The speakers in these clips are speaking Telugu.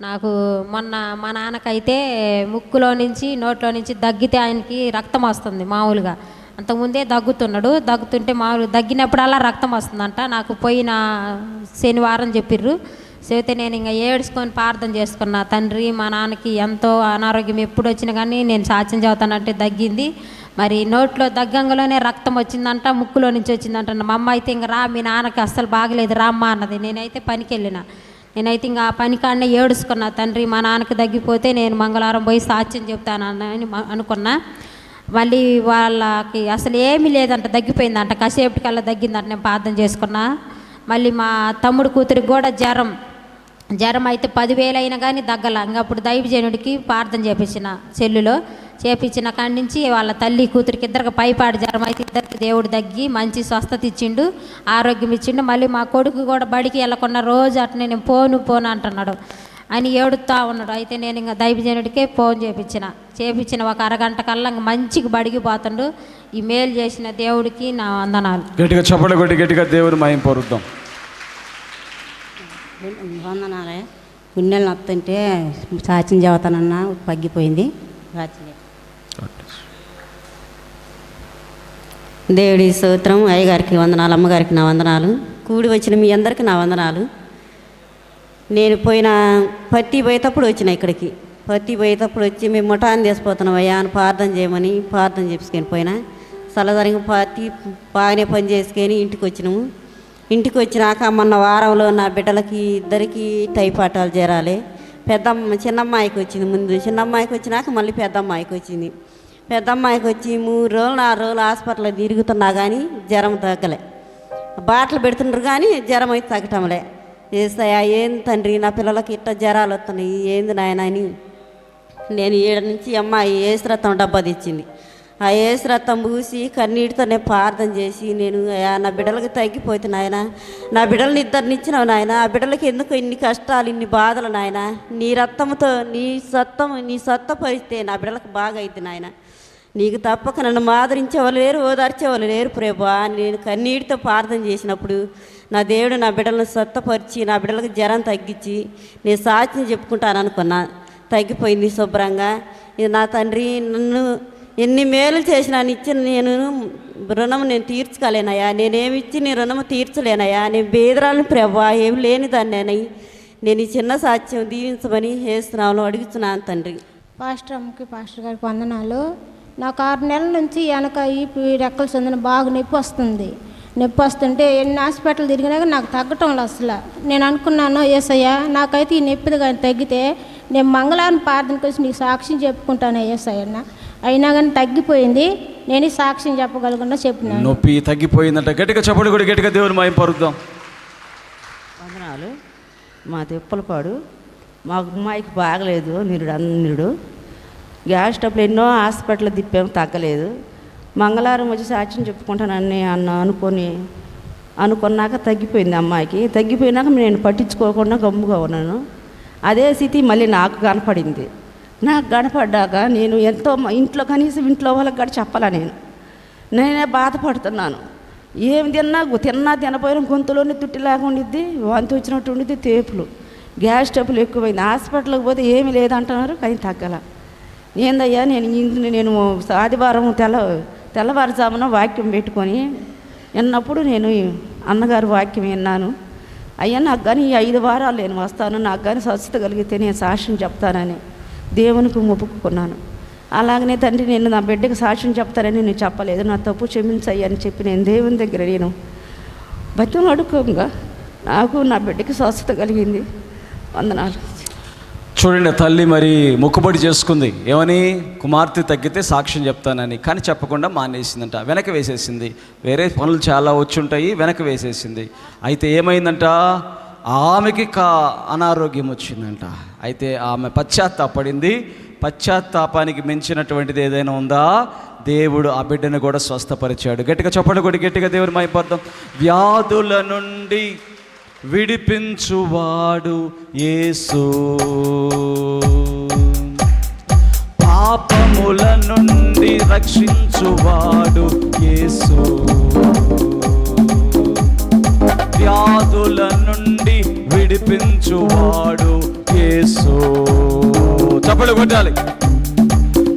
నాకు మొన్న మా నాన్నకైతే ముక్కులో నుంచి నోట్లో నుంచి దగ్గితే ఆయనకి రక్తం వస్తుంది మామూలుగా. అంతకుముందే దగ్గుతున్నాడు. దగ్గుతుంటే మామూలు దగ్గినప్పుడల్లా రక్తం వస్తుందంట. నాకు పోయిన శనివారం చెప్పిర్రు. చెబితే నేను ఇంకా ఏడ్చుకొని ప్రార్థన చేసుకున్నా. తండ్రి మా నాన్నకి ఎంతో అనారోగ్యం ఎప్పుడు వచ్చినా కానీ నేను సాక్ష్యం చదువుతానంటే దగ్గింది. మరి నోట్లో దగ్గంగలోనే రక్తం వచ్చిందంట ముక్కులో నుంచి వచ్చిందంట. మా అమ్మ అయితే ఇంకా రా మీ నాన్నకి అస్సలు బాగలేదు రామ్మా అన్నది. నేనైతే పనికి వెళ్ళిన నేనైతే ఇంకా ఆ పని కాడనే ఏడుచుకున్నా తండ్రి మా నాన్నకి తగ్గిపోతే నేను మంగళవారం పోయి సాక్ష్యం చెప్తాను అని అనుకున్నా. మళ్ళీ వాళ్ళకి అసలు ఏమీ లేదంట తగ్గిపోయిందంట కాసేపటికల్లా తగ్గిందంట నేను ప్రార్థన చేసుకున్నా. మళ్ళీ మా తమ్ముడు కూతురికి కూడా జ్వరం. జ్వరం అయితే పదివేలు అయినా కానీ దగ్గల ఇంకా అప్పుడు దైవజనుడికి ప్రార్థన చేపించిన చెల్లులో. చేపించిన కాడి నుంచి వాళ్ళ తల్లి కూతురికి ఇద్దరికి పైపాడు జ్వరం అయితే ఇద్దరికి దేవుడు తగ్గి మంచి స్వస్థత ఇచ్చిండు ఆరోగ్యం ఇచ్చిండు. మళ్ళీ మా కొడుకు కూడా బడికి వెళ్ళకుండా రోజు అట్నే నేను పోను పోను అంటున్నాడు. అని ఏడుతా ఉన్నాడు. అయితే నేను ఇంకా దైవజనుడికే ఫోన్ చేపించిన. చేపించిన ఒక అరగంట కల్లా ఇంక మంచిగా బడికి పోతుండు. ఈ మేలు చేసిన దేవుడికి నా వందనాలు. గట్టిగా చప్పట్లు కొట్టి గట్టిగా దేవుని మయం పొరుద్దాం. వందనాలే. గుండెలు నొత్తుంటే సాక్ష్యం చదువుతానన్నా పగ్గిపోయింది. సాక్ష్యం చెప్పు. దేవుడి సూత్రం అయ్యగారికి వందనాలు అమ్మగారికి నా వందనాలు. కూడి వచ్చిన మీ అందరికీ నా వందనాలు. నేను పోయిన పత్తి పోయేటప్పుడు వచ్చిన ఇక్కడికి. పత్తి పోయేటప్పుడు వచ్చి మేము ముఠాన్ని తీసిపోతున్నాం అయ్యా అని ప్రార్థన చేయమని ప్రార్థన చేసుకొని పోయినా. చల్లదరిగి పత్తి బాగానే పని చేసుకొని ఇంటికి వచ్చినాము. ఇంటికి వచ్చినాక మొన్న వారంలో నా బిడ్డలకి ఇద్దరికి టైపాటాలు చేరాలి. పెద్దమ్మ చిన్నమ్మాయికి వచ్చింది ముందు. చిన్నమ్మాయికి వచ్చినాక మళ్ళీ పెద్దమ్మాయికి వచ్చింది. పెద్దమ్మాయికి వచ్చి మూడు రోజులు నాలుగు రోజులు హాస్పిటల్లో తిరుగుతున్నా కానీ జ్వరం తగ్గలే. బాటలు పెడుతుండ్రు కానీ జ్వరం అయితే తగ్గటంలే. ఏసయ్యా ఏంది తండ్రి నా పిల్లలకి ఇట్ట జ్వరాలు వస్తున్నాయి ఏంది నాయన అని? నేను ఏడు నుంచి అమ్మాయి ఏసురత్నం డబ్బా తెచ్చింది. ఆ ఏసురత్నం పూసి కన్నీటితోనే ప్రార్థన చేసి నేను నా బిడ్డలకు తగ్గిపోతే నాయన నా బిడ్డలని ఇద్దరినిచ్చినావు నాయన ఆ బిడ్డలకి ఎందుకు ఇన్ని కష్టాలు ఇన్ని బాధలు నాయన? నీ రక్తంతో నీ సత్తం నీ సత్త పరిస్తే నా బిడ్డలకు బాగా అయింది నాయన. నీకు తప్పక నన్ను మాదరించేవాళ్ళు లేరు ఓదార్చేవాళ్ళు లేరు ప్రభా. నేను కన్నీటితో ప్రార్థన చేసినప్పుడు నా దేవుడు నా బిడ్డలను స్వత్తపరిచి నా బిడ్డలకు జ్వరం తగ్గించి నేను సాక్ష్యం చెప్పుకుంటాను అనుకున్నా. తగ్గిపోయింది శుభ్రంగా. ఇది నా తండ్రి నన్ను ఎన్ని మేలు చేసినా ఇచ్చిన నేను రుణం నేను తీర్చుకోలేనయ్యా. నేనేమిచ్చి నీ రుణం తీర్చలేనయ్యా. నేను బేదరాలను ప్రభా ఏమి లేని దాన్ని నేను ఈ చిన్న సాక్ష్యం దీవించమని వేస్తున్నాను అడుగుతున్నాను తండ్రి. పాస్టర్ అమ్మకి పాస్టర్ గారికి వందనాలు. నాకు ఆరు నెలల నుంచి వెనక ఈపి రెక్కల సందున బాగా నొప్పి వస్తుంది. నొప్పి వస్తుంటే ఎన్ని హాస్పిటల్ తిరిగినా కానీ నాకు తగ్గటం లేదు అసలు. నేను అనుకున్నాను ఏసయ్య నాకైతే ఈ నొప్పిది కానీ తగ్గితే నేను మంగళవారం ప్రార్థనకి వచ్చి నీకు సాక్ష్యం చెప్పుకుంటాను ఏసయ్య అన్న అయినా కానీ తగ్గిపోయింది. నేను ఈ సాక్ష్యం చెప్పగలకుండా చెప్పినాను. నొప్పి తగ్గిపోయిందంట. గట్టిగా చప్పట్లు కొట్టి గట్టిగా దేవుని మయం పొరుద్దాం. వందనాలు. మా తిప్పలపాడు మా అమ్మాయికి బాగలేదు నిరుడు అన్నిరుడు గ్యాస్ ట్రబుల్ ఎన్నో హాస్పిటల్ తిప్పాము తగ్గలేదు. మంగళవారం వచ్చి సాక్ష్యం చెప్పుకుంటానని అన్న అనుకొని అనుకున్నాక తగ్గిపోయింది అమ్మాయికి. తగ్గిపోయినాక నేను పట్టించుకోకుండా గమ్ముగా ఉన్నాను. అదే స్థితి మళ్ళీ నాకు కనపడింది. నాకు కనపడ్డాక నేను ఎంతో ఇంట్లో కనీసం ఇంట్లో వాళ్ళకి కూడా చెప్పాలా నేను. నేనే బాధపడుతున్నాను. ఏం తిన్నా తిన్నా తినపోయినా గొంతులోనే తుట్టి లేకుండిద్ది వాంతి వచ్చినట్టు ఉండిద్ది తేపులు. గ్యాస్ ట్రబుల్ ఎక్కువైంది. హాస్పిటల్కి పోతే ఏమీ లేదంటున్నారు కానీ తగ్గల. ఏందయ్యా నేను నేను ఆదివారం తెల్ల తెల్లవారుజామున వాక్యం పెట్టుకొని విన్నప్పుడు నేను అన్నగారు వాక్యం విన్నాను. అయ్యా నాకు కానీ ఈ ఐదు వారాలు నేను వస్తాను నాకు కానీ స్వస్థత కలిగితే నేను సాక్ష్యం చెప్తానని దేవునికి మొప్పుకున్నాను అలాగనే తండ్రి నేను నా బిడ్డకి సాక్ష్యం చెప్తానని నేను చెప్పలేదు. నా తప్పు క్షమించయ్యని అని చెప్పి నేను దేవుని దగ్గర నేను బతిమలు అడుక్కోగా నాకు నా బిడ్డకి స్వస్థత కలిగింది. వందనాలు. చూడండి తల్లి మరి మొక్కుబడి చేసుకుంది. ఏమని? కుమార్తె తగ్గితే సాక్ష్యం చెప్తానని. కానీ చెప్పకుండా మానేసిందంట. వెనక వేసేసింది. వేరే పనులు చాలా వచ్చుంటాయి వెనక వేసేసింది. అయితే ఏమైందంట? ఆమెకి కా అనారోగ్యం వచ్చిందంట. అయితే ఆమె పశ్చాత్తాపడింది. పశ్చాత్తాపానికి మించినటువంటిది ఏదైనా ఉందా? దేవుడు ఆ బిడ్డను కూడా స్వస్థపరిచాడు. గట్టిగా చెప్పండి కూడా గట్టిగా దేవుడు మైపడదాం వ్యాధుల నుండి విడిపించువాడు యేసు. పాపముల నుండి రక్షించువాడు యేసు. వ్యాధుల నుండి విడిపించువాడు యేసు. చప్పలు కొట్టాలి.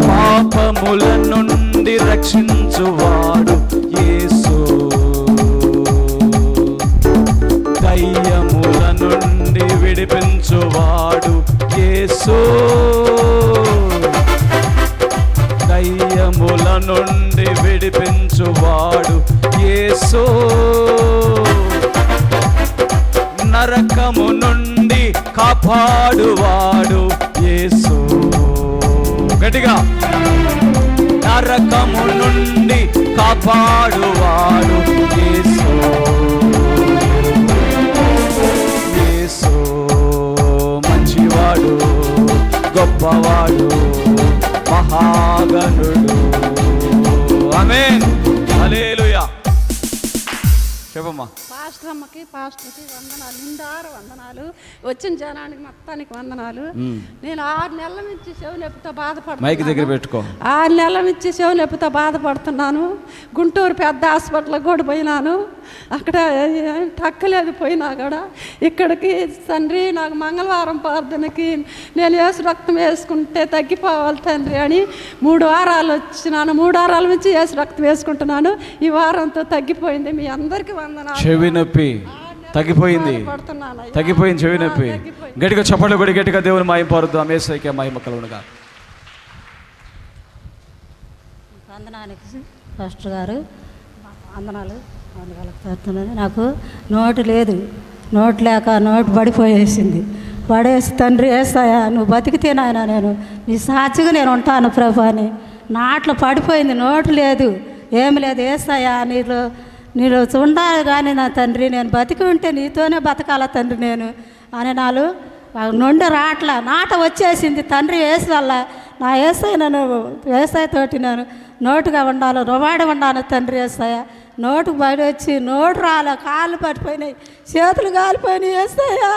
పాపముల నుండి రక్షించువాడు వాడు యేసు. దయ్యముల నుండి విడిపించువాడు యేసు. నరకము నుండి కాపాడువాడు యేసు. గట్టిగా. నరకము నుండి కాపాడువాడు పాస్టర్కి వందనాలు. నిండారు వందనాలు. వచ్చిన జనానికి మొత్తానికి వందనాలు. నేను ఆరు నెలల నుంచి చెవి నొప్పితో బాధపడుతున్నాను. దగ్గర పెట్టుకో. ఆరు నెలల నుంచి చెవి నొప్పితో బాధపడుతున్నాను. గుంటూరు పెద్ద హాస్పిటల్కి కూడా పోయినాను. అక్కడ ఏం తక్కలేదు పోయినా కూడా. ఇక్కడికి తండ్రి నాకు మంగళవారం ప్రార్థనకి నేను వేసు రక్తం వేసుకుంటే తగ్గిపోవాలి తండ్రి అని మూడు వారాలు వచ్చినాను. మూడు వారాల నుంచి వేసు రక్తం వేసుకుంటున్నాను. ఈ వారంతో తగ్గిపోయింది. మీ అందరికీ వందనాలు. చెవి నొప్పి. తగ్గిపోయింది. తగ్గిపోయింది చెవి నొప్పి. గట్టిగా చప్పట్లు కొడి గట్టిగా దేవుని మాయం పారుద్దాం అమేసైకే మహిమ కలుగునుగా వందనానికి పాస్టర్ గారు వందనాలు నాకు నోటు లేదు. నోటు లేక నోటు పడిపోయేసింది. పడేసి తండ్రి వేస్తాయా నువ్వు బతికితే నాయన నేను నీ సాక్షిగా నేను ఉంటాను ప్రభు అని. నాట్లో పడిపోయింది. నోటు లేదు. ఏమి లేదు. వేస్తాయా నీలో నేను ఉండాలి కానీ నా తండ్రి నేను బతికి ఉంటే నీతోనే బతకాల తండ్రి నేను. అని నాలు నుండి రాట్ల నాట వచ్చేసింది తండ్రి వేసి వల్ల. నా ఏసై నన్ను వేసాయతోటి నేను నోటుగా ఉండాలి రువాడి ఉండాలి తండ్రి వేసాయ నోటు బయట వచ్చి నోటు రాలే కాళ్ళు పడిపోయినాయి. చేతులు కాలిపోయినాయి. వేస్తాయా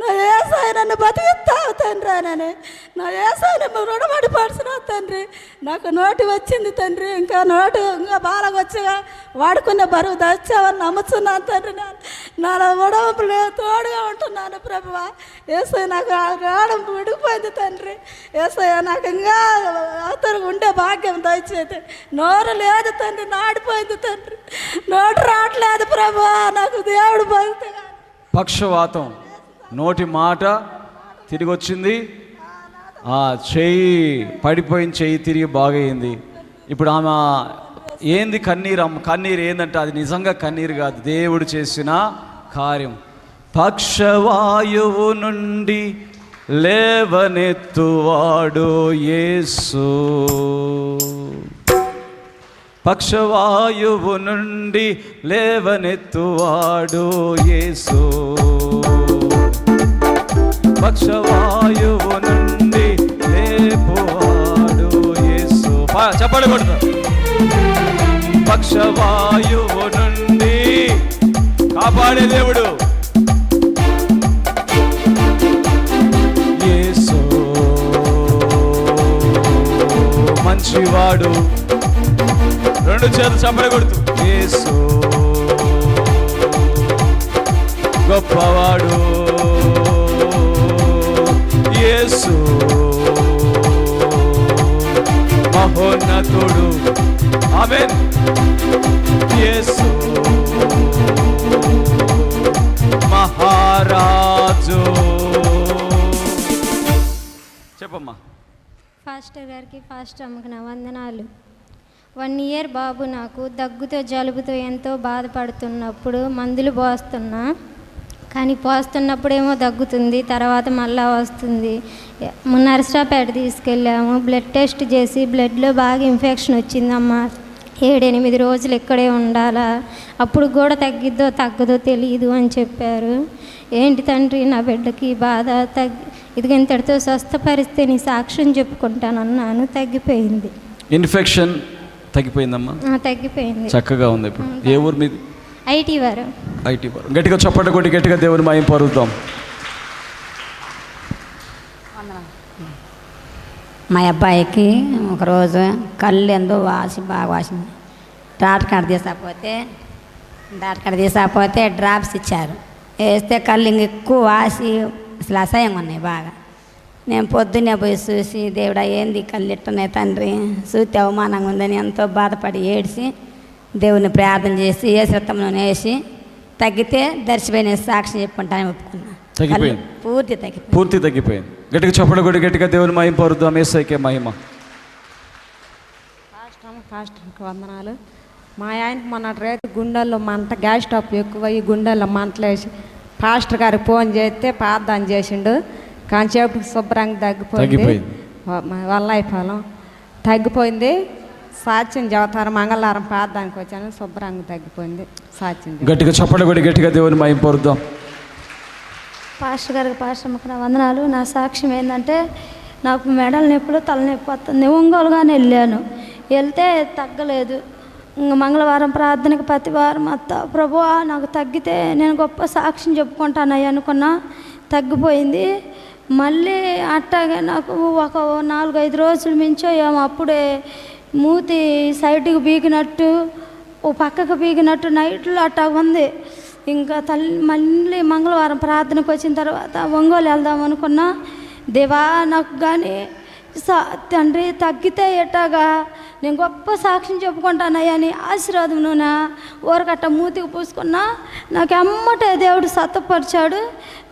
నా ఏసాయ నన్ను బతికిస్తావు తండ్రి అని నా ఏసాయ నన్ను రుణపడి పడిచిన తండ్రి. నాకు నోటి వచ్చింది తండ్రి. ఇంకా నోటు ఇంకా బాగా వచ్చగా వాడుకునే బరువు తెచ్చావని నమ్ముతున్నాను తండ్రి నేను. నా ఉడవపులు తోడుగా ఉంటున్నాను ప్రభు ఏసై నాకు రావడం విడిపోయింది తండ్రి. ఏసయ్య నాకు ఇంకా అవతలకు ఉండే భాగ్యం దయచేది. నోరు లేదు తండ్రి నాడిపోయింది తండ్రి. నోటి రావట్లేదు ప్రభా నాకు దేవుడు భక్తి పక్షవాతం. నోటి మాట తిరిగి వచ్చింది ఆ చెయ్యి పడిపోయిన చెయ్యి తిరిగి బాగయింది. ఇప్పుడు ఆమె ఏంది కన్నీరు అమ్మ? కన్నీరు ఏందంటే అది నిజంగా కన్నీరు కాదు. దేవుడు చేసిన కార్యం. పక్షవాయువు నుండి లేవనెత్తువాడు యేసు. పక్షవాయువు నుండి లేవనెత్తువాడు యేసు. పక్షవాయువు నుండి లేపువాడు యేసు. చెప్పండి కొడుతా. పక్షవాయువు నుండి కాపాడే దేవుడు యేసు. మంచివాడు రెండు చేతులు చప్పలు కొడుతూ. యేసు. గొప్పవాడు. యేసు. మహోన్నతుడు. ఆమెన్. యేసు. మహారాజు. చెప్పమ్మా. ఫాస్టర్ గారికి ఫాస్టర్ అమ్మకి నా వందనాలు. వన్ ఇయర్ బాబు నాకు దగ్గుతో జలుబుతో ఎంతో బాధపడుతున్నప్పుడు మందులు పోస్తున్నా. కానీ పోస్తున్నప్పుడేమో దగ్గుతుంది తర్వాత మళ్ళా వస్తుంది. నర్సరాపేట తీసుకెళ్ళాము. బ్లడ్ టెస్ట్ చేసి బ్లడ్లో బాగా ఇన్ఫెక్షన్ వచ్చిందమ్మా. ఏడెనిమిది రోజులు ఇక్కడే ఉండాలా. అప్పుడు కూడా తగ్గిద్దో తగ్గదో తెలియదు అని చెప్పారు. ఏంటి తండ్రి నా బిడ్డకి బాధ? తగ్గి ఇది ఇంతటితో స్వస్థపరిస్తే నీ సాక్ష్యం చెప్పుకుంటానన్నాను. తగ్గిపోయింది. ఇన్ఫెక్షన్ తగ్గిపోయిందమ్మా? ఆ, తగ్గిపోయింది. చక్కగా ఉంది ఇప్పుడు. ఏ ఊరు మీది? ఐటీ వారు. ఐటీ వారు. గట్టిగా చప్పట కొట్టి గట్టిగా దేవుని మాయం పరుద్దాం. మా అబ్బాయికి ఒకరోజు కళ్ళు ఎందో వాసి బాగా వాసింది. డాక్టర్ కాడ తీసుకపోతే డాక్టర్ కాడ తీసుకపోతే డ్రాప్స్ ఇచ్చారు. వేస్తే కళ్ళు ఇంక ఎక్కువ వాసి అసలు అసహ్యంగా ఉన్నాయి బాగా. నేను పొద్దున్నే పోయి చూసి దేవుడా ఏంది కళ్ళిట్టనే తండ్రి? చూస్తే అవమానంగా ఉందని ఎంతో బాధపడి ఏడిసి దేవుని ప్రార్థన చేసి ఏ రక్తంలో వేసి తగ్గితే దర్శపోయిన సాక్షి చెప్పుకుంటాను ఒప్పుకున్నా. తగ్గిపోయింది. పూర్తి తగ్గిపోయింది. పూర్తి తగ్గిపోయింది. గట్టిగా చప్పడ కొట్టి గట్టిగా దేవుని మహిమ పరుద్దాం. ఏసైకే మహిమ. పాస్టర్కి వందనాలు. మా ఆయనకి మొన్న రేపు గుండెల్లో మంట గ్యాస్ స్టవ్ ఎక్కువ ఈ గుండెల్లో మంటలేసి పాస్టర్ గారికి ఫోన్ చేస్తే ప్రార్థన చేసిండు. కాంచేపటికి శుభ్రంగా తగ్గిపోయింది. తగ్గిపోయింది. వల్లైపోలం తగ్గిపోయింది. సాత్యం చెబుతారు మంగళవారం ప్రార్థనకి వచ్చాను. శుభ్రంగా తగ్గిపోయింది. సాత్యం. గట్టిగా చప్పడ కొట్టి గట్టిగా దేవుని మహిమ పరుద్దాం. పాస్టర్ గారికి పాస్టర్ నా వందనాలు. నా సాక్ష్యం ఏంటంటే నాకు మెడల నొప్పులు తలనొప్పి వస్తుంది. ఒంగోలుగానే వెళ్ళాను. వెళ్తే తగ్గలేదు. ఇంక మంగళవారం ప్రార్థనకి ప్రతి వారం అత్త ప్రభు నాకు తగ్గితే నేను గొప్ప సాక్ష్యం చెప్పుకుంటానయ్య అనుకున్నా. తగ్గిపోయింది. మళ్ళీ అట్టాగే నాకు ఒక నాలుగైదు రోజులు మించో ఏమో అప్పుడే మూతి సైడ్కి బీగినట్టు ఓ పక్కకు బీగినట్టు నైట్లో అట్టా ఉంది. ఇంకా తల్లి మళ్ళీ మంగళవారం ప్రార్థనకు వచ్చిన తర్వాత ఒంగోలు వెళ్దాం అనుకున్నా. దేవా నాకు కానీ తండ్రి తగ్గితే ఎట్టాగా నేను గొప్ప సాక్ష్యం చెప్పుకుంటానయ్యా అని ఆశీర్వాదం ఊరకట్ట మూతికి పూసుకున్నా నాకు అమ్మటే దేవుడు సత్తపరిచాడు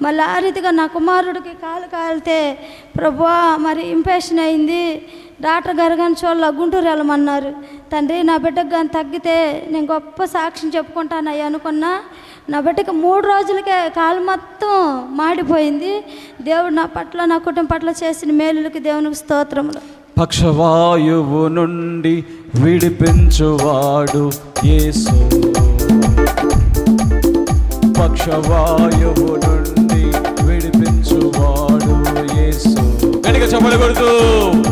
మళ్ళీ ఆ రీతిగా నా కుమారుడికి కాలు కాలితే ప్రభువా మరి ఇంపేషన్ అయింది. డాక్టర్ గారు కానీ చూడాల గుంటూరు వెళ్ళమన్నారు. తండ్రి నా బిడ్డకు కానీ తగ్గితే నేను గొప్ప సాక్ష్యం చెప్పుకుంటానయ్యా అనుకున్నా. నా బిడ్డకి మూడు రోజులకే కాలు మొత్తం మాడిపోయింది. దేవుడు నా పట్ల నా కుటుంబం పట్ల చేసిన మేలులకి దేవునికి స్తోత్రములు. పక్షవాయువు నుండి విడిపించువాడు యేసు. పక్షవాయువు నుండి విడిపించువాడు యేసు. గట్టిగా చెప్పలు కొడుతూ.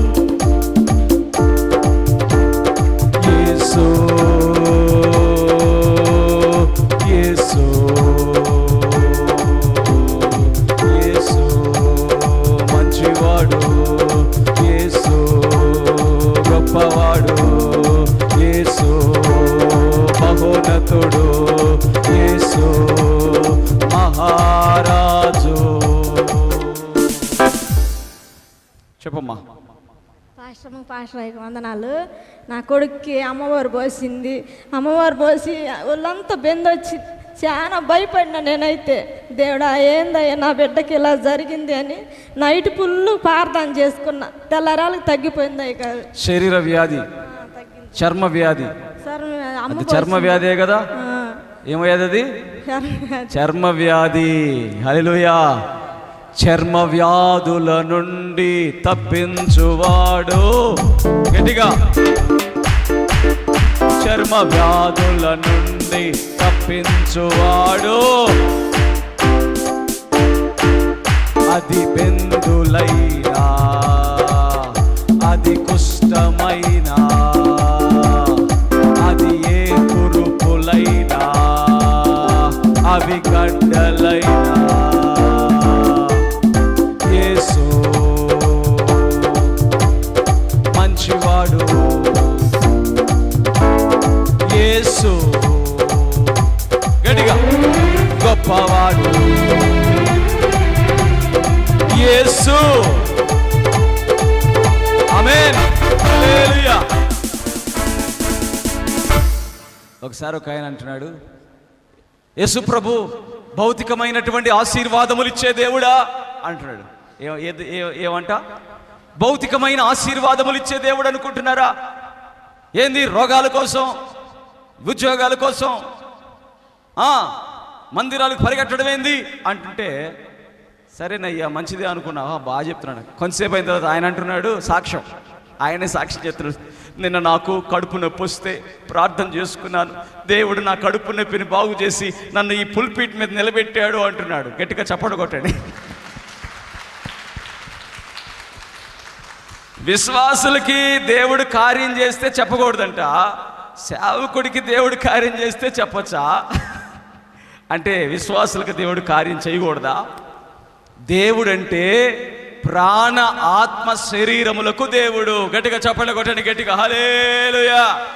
పాశ్రమకి వందనాలు. నా కొడుక్కి అమ్మవారు పోసింది. అమ్మవారు పోసి ఒళ్ళంతా బెందొచ్చి చాలా భయపడినా నేనైతే. దేవుడా ఏందయ్యా నా బిడ్డకి ఇలా జరిగింది అని నైట్ ఫుల్ ప్రార్థన చేసుకున్నా. తెల్లరాలకు తగ్గిపోయింది గారు. శరీర వ్యాధి చర్మ వ్యాధి. చర్మ వ్యాధే కదా? ఆ, ఏం వ్యాధి అది? చర్మ- వ్యాధి. హల్లెలూయా. చర్మ వ్యాధుల నుండి తప్పించువాడు. గట్టిగా. చర్మ వ్యాధుల నుండి తప్పించువాడు. అది బిందులైనా అది కుష్టమైనా ఒకసారి ఒక ఆయన అంటున్నాడు యేసు ప్రభు భౌతికమైనటువంటి ఆశీర్వాదములు ఇచ్చే దేవుడా? అంటున్నాడు. ఏది- ఏ- ఏమంట? భౌతికమైన ఆశీర్వాదములు ఇచ్చే దేవుడు అనుకుంటున్నారా? ఏంది రోగాల కోసం ఉద్యోగాల కోసం ఆ, మందిరాలకు పరిగెట్టడం ఏంది? అంటుంటే సరేనయ్యా మంచిదే అనుకున్నా బాగా చెప్తున్నాడు కొంతసేపు అయిన తర్వాత ఆయన అంటున్నాడు సాక్ష్యం. ఆయనే సాక్ష్యం చెప్తున్నాడు. నిన్న నాకు కడుపు నొప్పి వస్తే ప్రార్థన చేసుకున్నాను. దేవుడు నా కడుపు నొప్పిని బాగు చేసి నన్ను ఈ పుల్పీట్ మీద నిలబెట్టాడు అంటున్నాడు. గట్టిగా చప్పడు కొట్టండి. విశ్వాసులకి దేవుడు కార్యం చేస్తే చెప్పకూడదంట. సేవకుడికి దేవుడు కార్యం చేస్తే చెప్పచ్చా? అంటే విశ్వాసులకు దేవుడు కార్యం చేయకూడదా? దేవుడంటే ప్రాణ ఆత్మ శరీరములకు దేవుడు. గట్టిగా చెప్పండి కొట్టండి గట్టిగా. హలేలుయా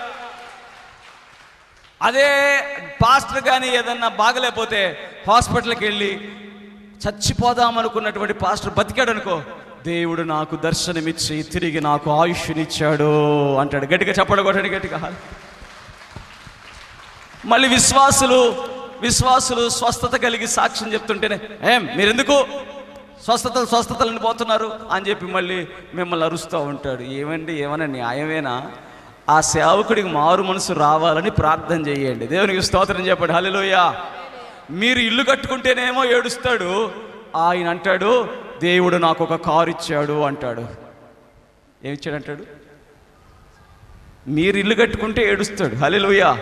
అదే పాస్టర్ కానీ ఏదన్నా బాగలేకపోతే హాస్పిటల్కి వెళ్ళి చచ్చిపోదాం అనుకున్నటువంటి పాస్టర్ బతికాడు అనుకో దేవుడు నాకు దర్శనమిచ్చి తిరిగి నాకు ఆయుష్నిచ్చాడు అంటాడు. గట్టిగా చెప్పడు కొట్టండి గట్టిగా. మళ్ళీ విశ్వాసులు విశ్వాసులు స్వస్థత కలిగి సాక్ష్యం చెప్తుంటేనే ఏం మీరెందుకు? స్వస్థత స్వస్థతలను పోతున్నారు అని చెప్పి మళ్ళీ మిమ్మల్ని అరుస్తూ ఉంటాడు. ఏమండి ఏమైనా న్యాయమేనా? ఆ సేవకుడికి మారు మనసు రావాలని ప్రార్థన చేయండి. దేవునికి స్తోత్రం చెప్పాడు. హలోయ మీరు ఇల్లు కట్టుకుంటేనేమో ఏడుస్తాడు. ఆయన అంటాడు దేవుడు నాకు ఒక కారు ఇచ్చాడు అంటాడు. ఏమిచ్చాడు అంటాడు? మీరు ఇల్లు కట్టుకుంటే ఏడుస్తాడు. హలోయ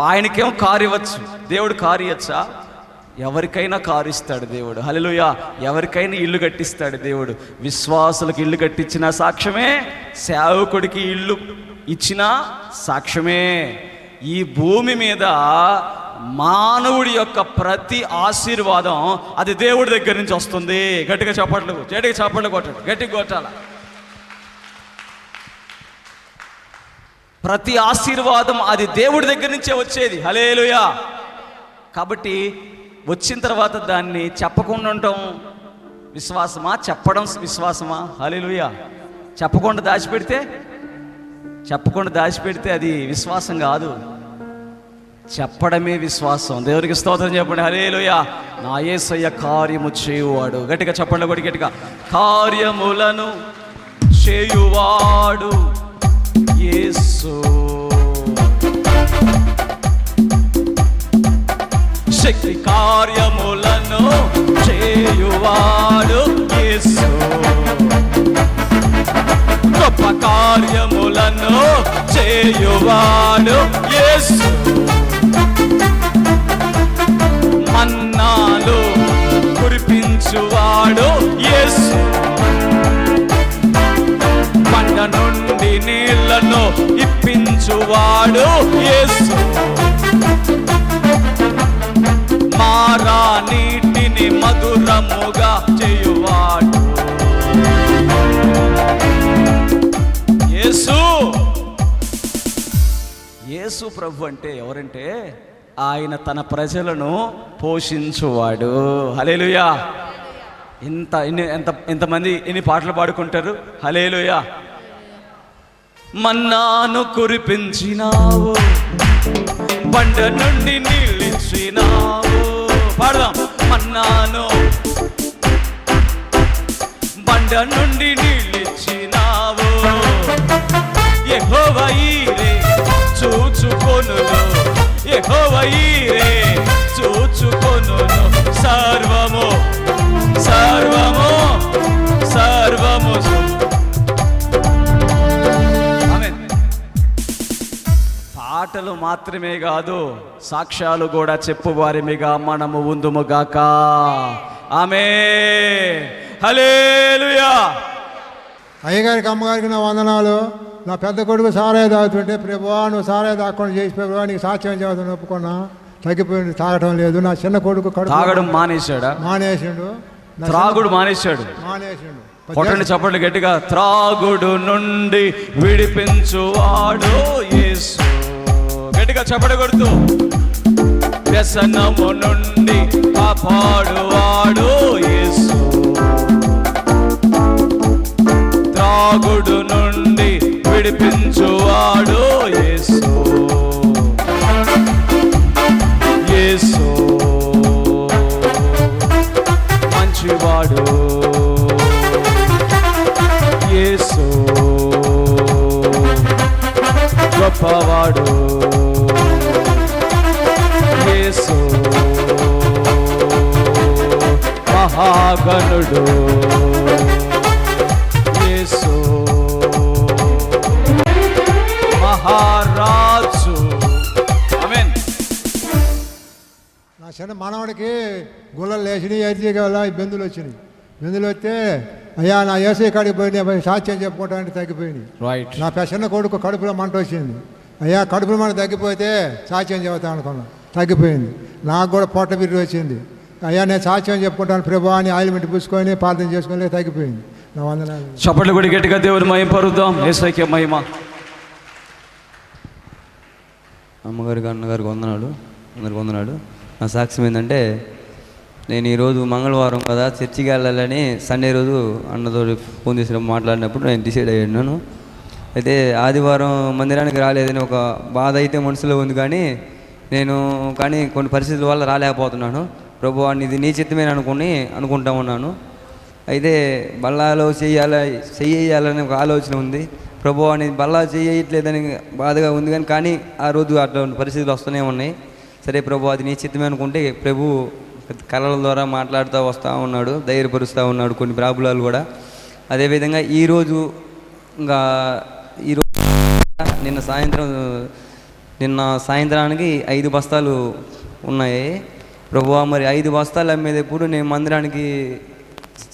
ఆయనకేమో కారు ఇవ్వచ్చు. దేవుడు కారు ఇవ్వచ్చా? ఎవరికైనా కారు ఇస్తాడు దేవుడు. హలోయ ఎవరికైనా ఇల్లు కట్టిస్తాడు దేవుడు. విశ్వాసులకు ఇల్లు కట్టించిన సాక్ష్యమే సేవకుడికి ఇల్లు ఇచ్చిన సాక్ష్యమే. ఈ భూమి మీద మానవుడి యొక్క ప్రతి ఆశీర్వాదం అది దేవుడి దగ్గర నుంచి వస్తుంది. గట్టిగా చప్పట్లు గట్టిగా చప్పట్లు కొట్టడు. గట్టిగా కొట్టాల? ప్రతి ఆశీర్వాదం అది దేవుడి దగ్గర నుంచే వచ్చేది. హలేలుయా కాబట్టి వచ్చిన తర్వాత దాన్ని చెప్పకుండా ఉండటం విశ్వాసమా? చెప్పడం విశ్వాసమా? హలేలుయా చెప్పకుండా దాచిపెడితే చెప్పకుండా దాచిపెడితే అది విశ్వాసం కాదు. చెప్పడమే విశ్వాసం. దేవునికి స్తోత్రం చెప్పండి. హలేలుయ నా యేసయ్య కార్యము చేయువాడు. గట్టిగా చెప్పండి కొడి గట్టిగా. కార్యములను చేయువాడు. ఏసు శక్తి కార్యములను చేయువాడు యేసు. గొప్ప కార్యములను చేయువాడు యేసు. మన్నాలు కురిపించువాడు యేసు. పంట నుండి నీళ్ళను ఇప్పించువాడు యేసు. మధురముగా చేయువాడు. యేసు! యేసు ప్రభు అంటే ఎవరంటే ఆయన తన ప్రజలను పోషించువాడు. హలేలుయా ఇంత ఎన్ని ఎంత ఎంతమంది ఎన్ని పాటలు పాడుకుంటారు. హలేలుయా మన్నాను కురిపించినావు బండ నుండి నీళ్ళిచ్చినావు పాడదాం. మన్నాను బండ నుండి నీళ్ళిచ్చినావు. యెహోవయీరే చూచుకొనును యెహోవయీరే మాత్రమే కాదు సాక్ష్యాలు కూడా చెప్పువారిమిగా మనము ఉందుముగాక. ఆమె. హలేలుయా అయ్యగారికి అమ్మగారికి నా వందనాలు. నా పెద్ద కొడుకు సారాయి తాగుతుంటే ప్రభువా నువ్వు సారాయి తాగకుండా చేసి ప్రభువా నీకు సాక్ష్యం చేస్తాను ఒప్పుకున్నా. తగ్గిపోయింది తాగటం లేదు. నా చిన్న కొడుకు తాగడం మానేశాడా? మానేసిండు. త్రాగుడు మానేశాడు. మానేసిండు. కొట్టండి చప్పట్లు గట్టిగా. త్రాగుడు నుండి విడిపించువాడు యేసు. గట్టిగా చప్పట వ్యసనము నుండి కాపాడువాడు యేసు. త్రాగుడు నుండి విడిపించువాడు యేసు యేసు. గొప్పవాడు. యేసు మహాగణుడు. యేసు మహారాజు. ఆమేన్. నా చిన్న మనవడికి గుళ్ళలు లేచినాయి అయితే వల్ల బెందులు వచ్చినాయి ఇబ్బందులు వస్తే అయ్యా నా ఏసీ కాడికి పోయినాయి సాక్ష్యం చెప్పుకోవడానికి తగ్గిపోయినాయి రైట్ నా పె- చిన్న కొడుకు కడుపులో మంట వచ్చింది. అయ్యా కడుపులో మంట తగ్గిపోతే సాక్ష్యం చెబుతాను అనుకున్నా. తగ్గిపోయింది. నాకు కూడా పొట్ట బిర్రి వచ్చింది. అయ్యా నేను సాక్ష్యం చెప్పుకుంటాను ప్రభు అని ఆయిల్మెంట్ పూసుకొని ప్రార్థన చేసుకొని తగ్గిపోయింది. నా వందనాలు. చప్పట్లు కూడా గట్టిగా దేవుని మహిమ పరుద్దాం. ఏసైకే మహిమ. అమ్మగారికి అన్నగారికి వందనాడు అందరికి వందనాడు నా సాక్ష్యం ఏంటంటే నేను ఈరోజు మంగళవారం కదా చర్చికి వెళ్ళాలని సండే రోజు అన్నతో ఫోన్ చేసిన మాట్లాడినప్పుడు నేను డిసైడ్ అయ్యాను అయితే ఆదివారం మందిరానికి రాలేదని ఒక బాధ అయితే మనసులో ఉంది కానీ నేను కానీ కొన్ని పరిస్థితుల వల్ల రాలేకపోతున్నాను. ప్రభు ఇది నీ చిత్తమే అనుకుని అనుకుంటా ఉన్నాను. అయితే బల్లాలో చెయ్యాల చెయ్యాలని ఒక ఆలోచన ఉంది. ప్రభు అని బల్లా చేయట్లేదని బాధగా ఉంది కానీ కానీ ఆ రోజు అట్లాంటి పరిస్థితులు వస్తూనే ఉన్నాయి. సరే ప్రభు అది నీ చిత్తమే అనుకుంటే ప్రభు కళల ద్వారా మాట్లాడుతూ వస్తూ ఉన్నాడు ధైర్యపరుస్తూ ఉన్నాడు కొన్ని ప్రాబ్లాలు కూడా. అదేవిధంగా ఈరోజు ఇంకా ఈరోజు నిన్న సాయంత్రం నిన్న సాయంత్రానికి ఐదు బస్తాలు ఉన్నాయి. ప్రభు మరి ఐదు బస్తాలు అమ్మేది ఎప్పుడు నేను మందిరానికి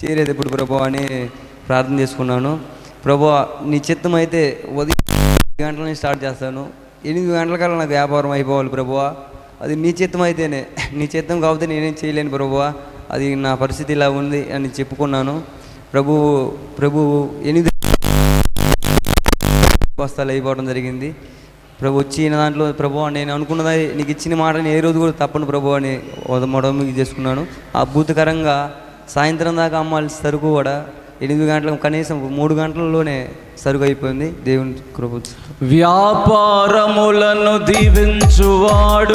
చేరేటప్పుడు ప్రభు అని ప్రార్థన చేసుకున్నాను. ప్రభు నీ చిత్తం అయితే ఉదయం ఎనిమిది గంటల నుంచి స్టార్ట్ చేస్తాను. ఎనిమిది గంటల కల్లా నాకు వ్యాపారం అయిపోవాలి ప్రభువా. అది నీ చిత్తం అయితేనే. నీ చిత్తం కాకపోతే నేనేం చేయలేను ప్రభువా. అది నా పరిస్థితి ఇలా ఉంది అని చెప్పుకున్నాను. ప్రభు ప్రభు ఎనిమిది బస్తాలు అయిపోవడం జరిగింది. ప్రభు వచ్చిన దాంట్లో ప్రభు నేను అనుకున్నది నీకు ఇచ్చిన మాటని ఏ రోజు కూడా తప్పను ప్రభు అని మొదమి చేసుకున్నాను. అద్భుతకరంగా సాయంత్రం దాకా అమ్మాల్సిన సరుకు కూడా ఎనిమిది గంటల కనీసం మూడు గంటలలోనే సరుకు అయిపోయింది దేవుని కృప వ్యాపారములను దీవించువాడు.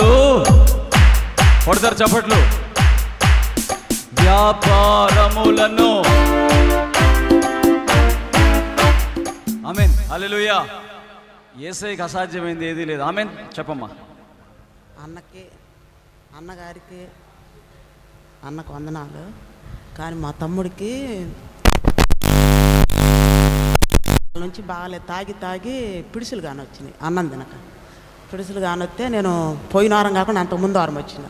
కొడతారు చప్పట్లు. వ్యాపారములను. ఆమెన్. హల్లెలూయా. ఏసైకి అసాధ్యమైంది ఏదీ లేదు. ఆమెన్. చెప్పమ్మా. అన్నకి అన్నగారికి అన్నకు వందనాలు. కానీ మా తమ్ముడికి నుంచి బాగాలే తాగి తాగి పిడుసులు కాని వచ్చినాయి అన్నం తినక. పిడుసులు కానొస్తే నేను పోయిన వారం కాకుండా అంత ముందు వారం వచ్చిన.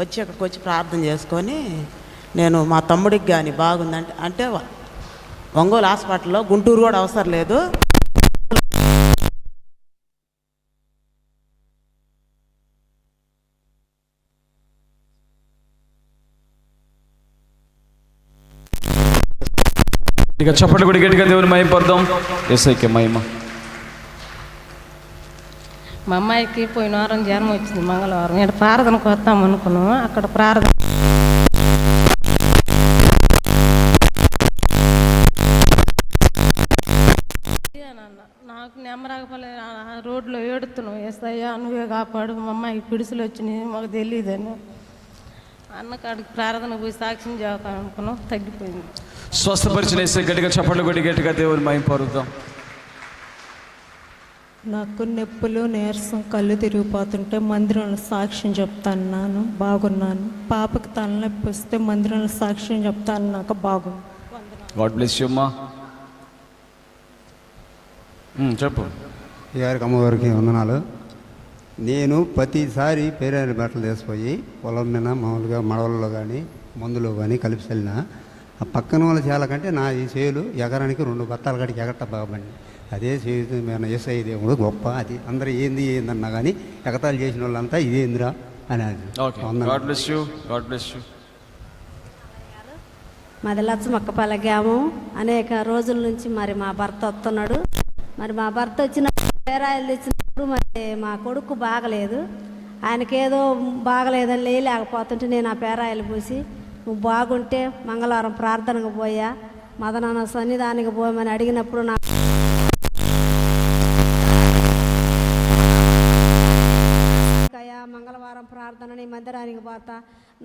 వచ్చి అక్కడికి వచ్చి ప్రార్థన చేసుకొని నేను మా తమ్ముడికి కానీ బాగుందంటే అంటే ఒంగోలు హాస్పిటల్లో గుంటూరు కూడా అవసరం లేదు. ఇక చప్పట్లు కూడా గట్టిగా దేవుని మహిమపడదాం ఎస్ఐకే మహిమ. మా అమ్మాయికి పోయిన వారం జ్వరం వచ్చింది మంగళవారం. ఇక్కడ ప్రార్థనకు వస్తాం అనుకున్నాము. అక్కడ ప్రార్థన నాకు నెమ్మరాగపల్లి రోడ్లో ఏడుతున్నావు. ఎస్ఐయా నువ్వే కాపాడు. మా అమ్మాయికి పిడుసులు వచ్చినాయి. మాకు తెలియదని అన్నకాడికి ప్రార్థన పోయి సాక్ష్యం చేద్దాం అనుకున్నాం తగ్గిపోయింది. స్వస్థపరిచిన ఏసై గట్టిగా చప్పట్లు కొట్టి గట్టిగా దేవుని మహిమ పరుద్దాం. నాకు నొప్పులు నీరసం కళ్ళు తిరిగిపోతుంటే మందిరంలో సాక్ష్యం చెప్తాను బాగున్నాను. పాపకి తలనొప్పి వస్తే మందిరంలో సాక్ష్యం చెప్తాను నాకు బాగుంది. గాడ్ బ్లెస్ యూ అమ్మా. చెప్పు. గారికి అమ్మవారికి వందనాలు. నేను ప్రతిసారి పేరాని బట్టలు తీసిపోయి పొలం మీద మామూలుగా మడవల్లో కానీ మందులో కానీ కలిపి చల్లిన ఆ పక్కన వాళ్ళ చేల కంటే నా ఈ చేలు ఎకరానికి రెండు బత్తాల కాడికి ఎగట్ట బాగబండి అదే చేతి మన ఎస్ఐ దేవుడు గొప్ప అది. అందరూ ఏంది ఏందన్నా కానీ ఎగతాలు చేసిన వాళ్ళంతా ఇదేందిరా అని అది ఓకే. వందనాలు. God bless you. God bless you. మాది లచ్చమక్కపల్లి గ్రామం. అనేక రోజుల నుంచి మరి మా భర్త వస్తున్నాడు. మరి మా భర్త వచ్చిన పేరాయిలు ఇప్పుడు మరి మా కొడుకు బాగలేదు. ఆయనకేదో బాగలేదని లేలేకపోతుంటే నేను ఆ పేరాయలు పూసి నువ్వు బాగుంటే మంగళవారం ప్రార్థనకు పోయా మదనాన్న సన్నిధానికి పోయమని అడిగినప్పుడు నాకు అయ్యా ప్రార్థనని మందిరానికి పోతా.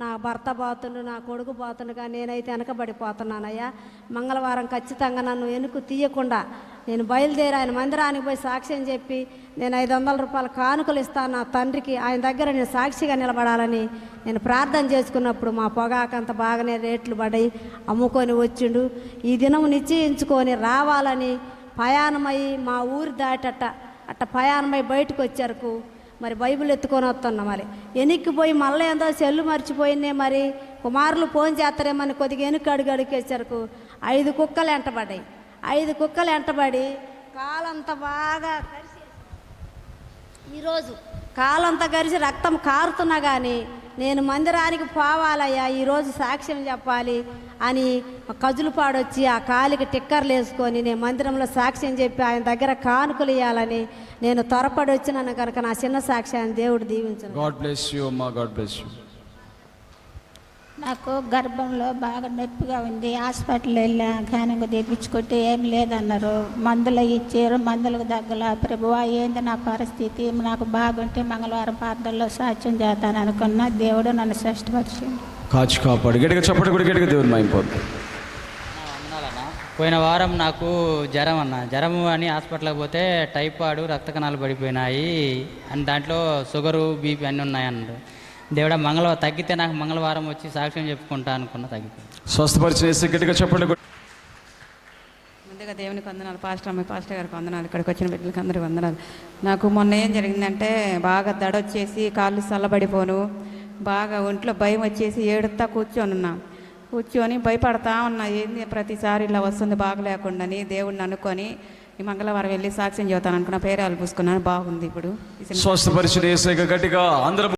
నా భర్త పోతుండు నా కొడుకు పోతుండగా నేనైతే వెనకబడిపోతున్నానయ్యా. మంగళవారం ఖచ్చితంగా నన్ను వెనుకు తీయకుండా నేను బయలుదేరి ఆయన మందిరానికి పోయి సాక్ష్యం చెప్పి నేను ఐదు వందల రూపాయల కానుకలు ఇస్తాను నా తండ్రికి ఆయన దగ్గర నేను సాక్షిగా నిలబడాలని నేను ప్రార్థన చేసుకున్నప్పుడు మా పొగాకంత బాగానే రేట్లు పడి అమ్ముకొని వచ్చిండు. ఈ దినం నిశ్చయించుకొని రావాలని ప్రయాణమై మా ఊరి దాటట అట్ట ప్రయాణమై బయటకు వచ్చరకు మరి బైబిల్ ఎత్తుకొని వస్తున్నాం మరి. ఎనిక్కిపోయి మళ్ళీ ఏందో సెల్లు మర్చిపోయినే మరి. కుమారులు ఫోన్ చేస్తారేమని కొద్దిగా ఎనుక అడుగు అడిగేసరకు ఐదు కుక్కలు ఎంటబడ్డాయి. ఐదు కుక్కలు ఎంటబడి కాలంతా బాగా కరిసి ఈరోజు కాలంతా కరిసి రక్తం కారుతున్నా కానీ నేను మందిరానికి పోవాలయ్యా ఈరోజు సాక్ష్యం చెప్పాలి అని కజులుపాడొచ్చి ఆ కాలికి టిక్కర్లు వేసుకొని నేను మందిరంలో సాక్ష్యం చెప్పి ఆయన దగ్గర కానుకలు ఇవ్వాలని నేను త్వరపడి వచ్చినాను కనుక నా చిన్న సాక్ష్యాన్ని దేవుడు దీవించను. గాడ్ బ్లెస్ యూ అమ్మా గాడ్ బ్లెస్ యూ నాకు గర్భంలో బాగా నొప్పిగా ఉంది హాస్పిటల్ వెళ్ళా ఘనంగా తెప్పించుకుంటే ఏం లేదన్నారు. మందులు ఇచ్చారు మందులకు తగ్గల. ప్రభువా ఏంది నా పరిస్థితి? నాకు బాగుంటే మంగళవారం ప్రార్థనలో సాక్ష్యం చేస్తాను అనుకున్నా దేవుడు నన్ను శ్రేష్టపరిచింది కాచి కాపాడు. గట్టిగా చెప్పండి కూడా దేవుని మైంపోతుంది పోయిన వారం నాకు జ్వరం అన్న. జ్వరం అని హాస్పిటల్కి పోతే టైఫాయిడ్ రక్త కణాలు పడిపోయినాయి. అని దాంట్లో షుగరు బీపీ అన్నీ ఉన్నాయన్నారు దేవుడా మంగళవారం తగ్గితే నాకు మంగళవారం వచ్చి సాక్ష్యం చెప్పుకుంటా అనుకున్నా తగ్గిపోయింది. స్వస్థపరిచిన యేసు గట్టిగా చెప్పండి. ముందుగా దేవునికి వందనాలు పాస్టర్ అమ్మాయి పాస్టర్ గారికి వందనాలు ఇక్కడికి వచ్చిన బిడ్డలకి అందరికి వందనాలు. నాకు మొన్న ఏం జరిగిందంటే బాగా దడ వచ్చేసి కాళ్ళు చల్లబడిపోను బాగా ఒంట్లో భయం వచ్చేసి ఏడుతా కూర్చొని ఉన్నా. కూర్చొని భయపడతా ఉన్నా ఏంది ప్రతిసారి ఇలా వస్తుంది బాగలేకుండాని దేవుడిని అనుకొని ఈ మంగళవారం వెళ్ళి సాక్ష్యం చెబుతాను అనుకున్న పేరాలు పూసుకున్నాను బాగుంది ఇప్పుడు. స్వస్థపరిచిన యేసు గట్టిగా అందరం